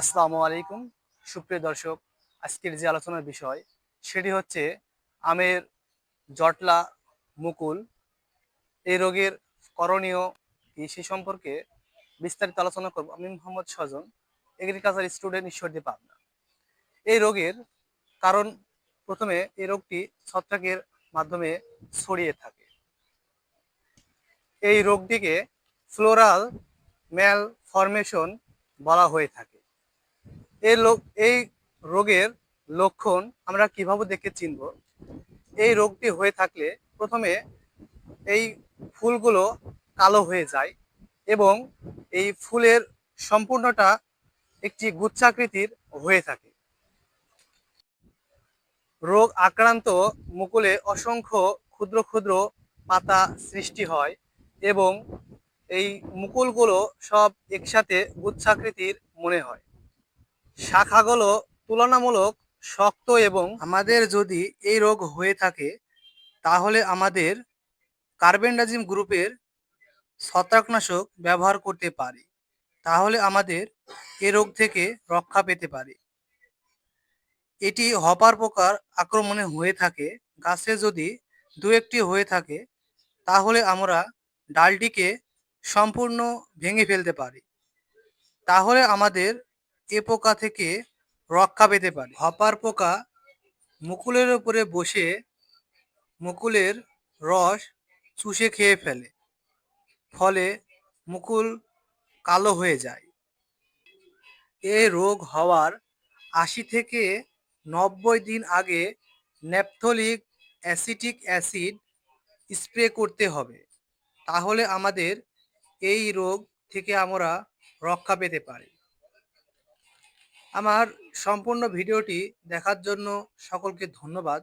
আসসালামু আলাইকুম, সুপ্রিয় দর্শক, আজকের যে আলোচনার বিষয় সেটি হচ্ছে আমের জটলা মুকুল, এই রোগের করণীয় কি সে সম্পর্কে বিস্তারিত আলোচনা করব। আমি মোহাম্মদ স্বজন এগ্রিকালচার স্টুডেন্ট ঈশ্বরদী, পাবনা। এই রোগের কারণ প্রথমে এই রোগটি ছত্রাকের মাধ্যমে ছড়িয়ে থাকে। এই রোগটিকে ফ্লোরাল ম্যাল ফরমেশন বলা হয়ে থাকে। এই এই রোগের লক্ষণ আমরা কীভাবে দেখে চিনব? এই রোগটি হয়ে থাকলে প্রথমে এই ফুলগুলো কালো হয়ে যায় এবং এই ফুলের সম্পূর্ণটা একটি গুচ্ছাকৃতির হয়ে থাকে। রোগ আক্রান্ত মুকুলে অসংখ্য ক্ষুদ্র ক্ষুদ্র পাতা সৃষ্টি হয় এবং এই মুকুলগুলো সব একসাথে গুচ্ছাকৃতির মনে হয়। শাখাগুলো তুলনামূলক শক্ত এবং আমাদের যদি এই রোগ হয়ে থাকে, তাহলে আমাদের কার্বেন্ডাজিম গ্রুপের ছত্রাকনাশক ব্যবহার করতে পারি। তাহলে আমাদের এ রোগ থেকে রক্ষা পেতে পারি। এটি হপার পোকার আক্রমণে হয়ে থাকে। গাছে যদি দু একটি হয়ে থাকে, তাহলে আমরা ডালটিকে সম্পূর্ণ ভেঙে ফেলতে পারি। তাহলে আমাদের এ পোকা থেকে রক্ষা পেতে পারে। হপার পোকা মুকুলের উপরে বসে মুকুলের রস চুষে খেয়ে ফেলে। ফলে মুকুল কালো হয়ে যায়। এ রোগ হওয়ার আশি থেকে নব্বই দিন আগে ন্যাপথলিক অ্যাসিটিক অ্যাসিড স্প্রে করতে হবে। তাহলে আমাদের এই রোগ থেকে আমরা রক্ষা পেতে পারি। আমার সম্পূর্ণ ভিডিওটি দেখার জন্য সকলকে ধন্যবাদ।